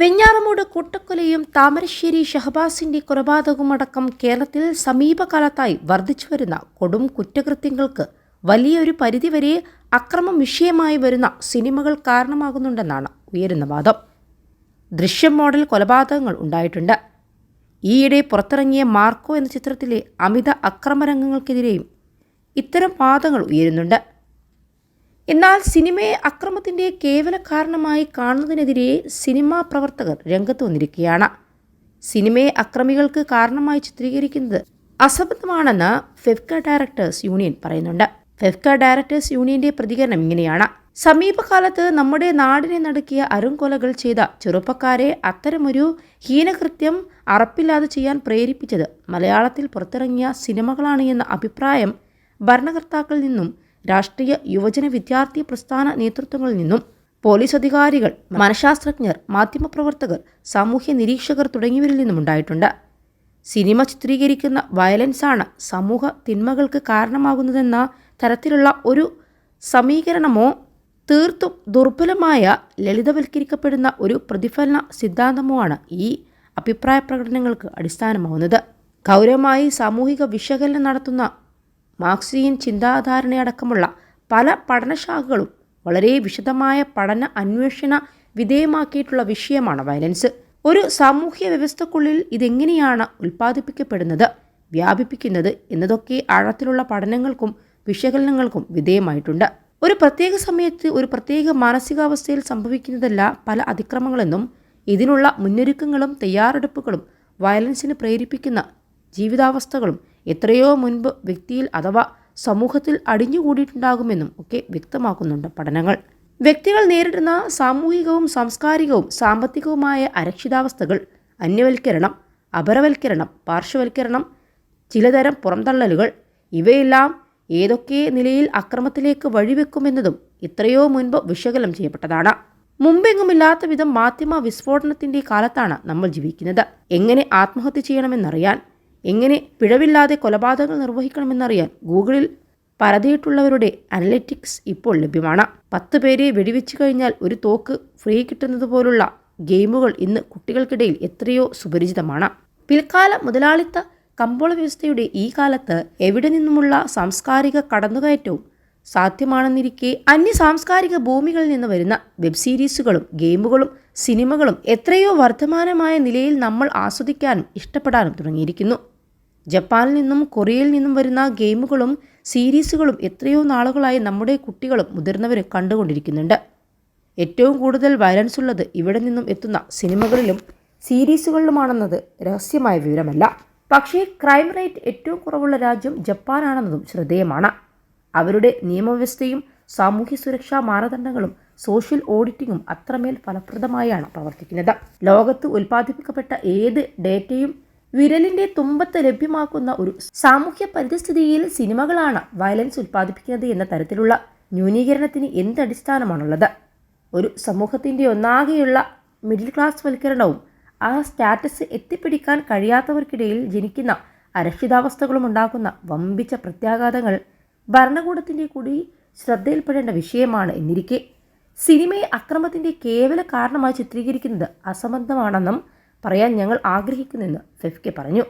വെഞ്ഞാറമൂട് കൂട്ടക്കൊലയും താമരശ്ശേരി ഷഹബാസിന്റെ കൊലപാതകവുമടക്കം കേരളത്തിൽ സമീപകാലത്തായി വർദ്ധിച്ചു വരുന്ന കൊടും കുറ്റകൃത്യങ്ങൾക്ക് വലിയൊരു പരിധിവരെ അക്രമം വിഷയമായി വരുന്ന സിനിമകൾ കാരണമാകുന്നുണ്ടെന്നാണ് ഉയരുന്ന വാദം. ദൃശ്യം മോഡൽ കൊലപാതകങ്ങൾ ഉണ്ടായിട്ടുണ്ട്. ഈയിടെ പുറത്തിറങ്ങിയ മാർക്കോ എന്ന ചിത്രത്തിലെ അമിത അക്രമരംഗങ്ങൾക്കെതിരെയും ഇത്തരം വാദങ്ങൾ ഉയരുന്നുണ്ട്. എന്നാൽ സിനിമയെ അക്രമത്തിന്റെ കേവല കാരണമായി കാണുന്നതിനെതിരെ സിനിമാ പ്രവർത്തകർ രംഗത്ത് വന്നിരിക്കുകയാണ്. സിനിമയെ അക്രമികൾക്ക് കാരണമായി ചിത്രീകരിക്കുന്നത് അസംബന്ധമാണെന്ന് ഫെഫ്ക ഡയറക്ടേഴ്സ് യൂണിയൻ പറയുന്നുണ്ട്. ഫെഫ്ക ഡയറക്ടേഴ്സ് യൂണിയന്റെ പ്രതികരണം ഇങ്ങനെയാണ്. സമീപകാലത്ത് നമ്മുടെ നാടിനെ നടുക്കിയ അരുംകൊലകൾ ചെയ്ത ചെറുപ്പക്കാരെ അത്തരമൊരു ഹീനകൃത്യം അറപ്പില്ലാതെ ചെയ്യാൻ പ്രേരിപ്പിച്ചത് മലയാളത്തിൽ പുറത്തിറങ്ങിയ സിനിമകളാണ് എന്ന അഭിപ്രായം ഭരണകർത്താക്കളിൽ നിന്നും രാഷ്ട്രീയ യുവജന വിദ്യാർത്ഥി പ്രസ്ഥാന നേതൃത്വങ്ങളിൽ നിന്നും പോലീസ് അധികാരികൾ മനഃശാസ്ത്രജ്ഞർ മാധ്യമപ്രവർത്തകർ സാമൂഹ്യ നിരീക്ഷകർ തുടങ്ങിയവരിൽ നിന്നും ഉണ്ടായിട്ടുണ്ട്. സിനിമ ചിത്രീകരിക്കുന്ന വയലൻസാണ് സമൂഹ തിന്മകൾക്ക് കാരണമാകുന്നതെന്ന തരത്തിലുള്ള ഒരു സമീകരണമോ തീർത്തും ദുർബലമായ ലളിതവൽക്കരിക്കപ്പെടുന്ന ഒരു പ്രതിഫലന സിദ്ധാന്തമോ ആണ് ഈ അഭിപ്രായ പ്രകടനങ്ങൾക്ക് അടിസ്ഥാനമാവുന്നത്. ഗൗരവമായി സാമൂഹിക വിശകലനം നടത്തുന്ന മാർക്സിയൻ ചിന്താധാരണയടക്കമുള്ള പല പഠനശാഖകളും വളരെ വിശദമായ പഠന അന്വേഷണ വിധേയമാക്കിയിട്ടുള്ള വിഷയമാണ് വയലൻസ്. ഒരു സാമൂഹ്യ വ്യവസ്ഥക്കുള്ളിൽ ഇതെങ്ങനെയാണ് ഉൽപ്പാദിപ്പിക്കപ്പെടുന്നത് വ്യാപിപ്പിക്കുന്നത് എന്നതൊക്കെ ആഴത്തിലുള്ള പഠനങ്ങൾക്കും വിശകലനങ്ങൾക്കും വിധേയമായിട്ടുണ്ട്. ഒരു പ്രത്യേക സമയത്ത് ഒരു പ്രത്യേക മാനസികാവസ്ഥയിൽ സംഭവിക്കുന്നതല്ല പല അതിക്രമങ്ങളെന്നും ഇതിനുള്ള മുന്നൊരുക്കങ്ങളും തയ്യാറെടുപ്പുകളും വയലൻസിന് പ്രേരിപ്പിക്കുന്ന ജീവിതാവസ്ഥകളും എത്രയോ മുൻപ് വ്യക്തിയിൽ അഥവാ സമൂഹത്തിൽ അടിഞ്ഞുകൂടിയിട്ടുണ്ടാകുമെന്നും ഒക്കെ വ്യക്തമാക്കുന്നുണ്ട് പഠനങ്ങൾ. വ്യക്തികൾ നേരിടുന്ന സാമൂഹികവും സാംസ്കാരികവും സാമ്പത്തികവുമായ അരക്ഷിതാവസ്ഥകൾ അന്യവൽക്കരണം അപരവൽക്കരണം പാർശ്വവൽക്കരണം ചിലതരം പുറംതള്ളലുകൾ ഇവയെല്ലാം ഏതൊക്കെ നിലയിൽ അക്രമത്തിലേക്ക് വഴിവെക്കുമെന്നതും എത്രയോ മുൻപ് വിശകലനം ചെയ്യപ്പെട്ടതാണ്. മുമ്പെങ്ങുമില്ലാത്ത വിധം മാധ്യമ വിസ്ഫോടനത്തിന്റെ കാലത്താണ് നമ്മൾ ജീവിക്കുന്നത്. എങ്ങനെ ആത്മഹത്യ ചെയ്യണമെന്നറിയാൻ എങ്ങനെ പിഴവില്ലാതെ കൊലപാതകങ്ങൾ നിർവഹിക്കണമെന്നറിയാൻ ഗൂഗിളിൽ പരതിയിട്ടുള്ളവരുടെ അനലറ്റിക്സ് ഇപ്പോൾ ലഭ്യമാണ്. പത്ത് പേരെ വെടിവെച്ചു കഴിഞ്ഞാൽ ഒരു തോക്ക് ഫ്രീ കിട്ടുന്നത് പോലുള്ള ഗെയിമുകൾ ഇന്ന് കുട്ടികൾക്കിടയിൽ എത്രയോ സുപരിചിതമാണ്. പിൽക്കാല മുതലാളിത്ത കമ്പോള വ്യവസ്ഥയുടെ ഈ കാലത്ത് എവിടെ നിന്നുമുള്ള സാംസ്കാരിക കടന്നുകയറ്റവും സാധ്യമാണെന്നിരിക്കെ അന്യ സാംസ്കാരിക ഭൂമികളിൽ നിന്ന് വരുന്ന വെബ് സീരീസുകളും ഗെയിമുകളും സിനിമകളും എത്രയോ വർദ്ധമാനമായ നിലയിൽ നമ്മൾ ആസ്വദിക്കാനും ഇഷ്ടപ്പെടാനും തുടങ്ങിയിരിക്കുന്നു. ജപ്പാനിൽ നിന്നും കൊറിയയിൽ നിന്നും വരുന്ന ഗെയിമുകളും സീരീസുകളും എത്രയോ നാളുകളായി നമ്മുടെ കുട്ടികളും മുതിർന്നവരും കണ്ടുകൊണ്ടിരിക്കുന്നുണ്ട്. ഏറ്റവും കൂടുതൽ വയലൻസ് ഉള്ളത് ഇവിടെ നിന്നും എത്തുന്ന സിനിമകളിലും സീരീസുകളിലുമാണെന്നത് രഹസ്യമായ വിവരമല്ല. പക്ഷേ ക്രൈം റേറ്റ് ഏറ്റവും കുറവുള്ള രാജ്യം ജപ്പാനാണെന്നതും ശ്രദ്ധേയമാണ്. അവരുടെ നിയമവ്യവസ്ഥയും സാമൂഹ്യ സുരക്ഷാ മാനദണ്ഡങ്ങളും സോഷ്യൽ ഓഡിറ്റിങ്ങും അത്രമേൽ ഫലപ്രദമായാണ് പ്രവർത്തിക്കുന്നത്. ലോകത്ത് ഉൽപ്പാദിപ്പിക്കപ്പെട്ട ഏത് ഡേറ്റയും വിരലിന്റെ തുമ്പത്ത് ലഭ്യമാക്കുന്ന ഒരു സാമൂഹ്യ പരിതസ്ഥിതിയിൽ സിനിമകളാണ് വയലൻസ് ഉൽപ്പാദിപ്പിക്കുന്നത് എന്ന തരത്തിലുള്ള ന്യൂനീകരണത്തിന് എന്ത് അടിസ്ഥാനമാണുള്ളത് ഒരു സമൂഹത്തിന്റെ ഒന്നാകെയുള്ള മിഡിൽ ക്ലാസ് വൽക്കരണവും ആ സ്റ്റാറ്റസ് എത്തിപ്പിടിക്കാൻ കഴിയാത്തവർക്കിടയിൽ ജനിക്കുന്ന അരക്ഷിതാവസ്ഥകളും ഉണ്ടാക്കുന്ന വമ്പിച്ച പ്രത്യാഘാതങ്ങൾ ഭരണകൂടത്തിന്റെ കൂടി ശ്രദ്ധയിൽപ്പെടേണ്ട വിഷയമാണ് എന്നിരിക്കെ. സിനിമയെ അക്രമത്തിന്റെ കേവല കാരണമായി ചിത്രീകരിക്കുന്നത് അസംബന്ധമാണെന്നും പറയാൻ ഞങ്ങൾ ആഗ്രഹിക്കുന്നെന്ന് ഫെഫ്കെ പറഞ്ഞു.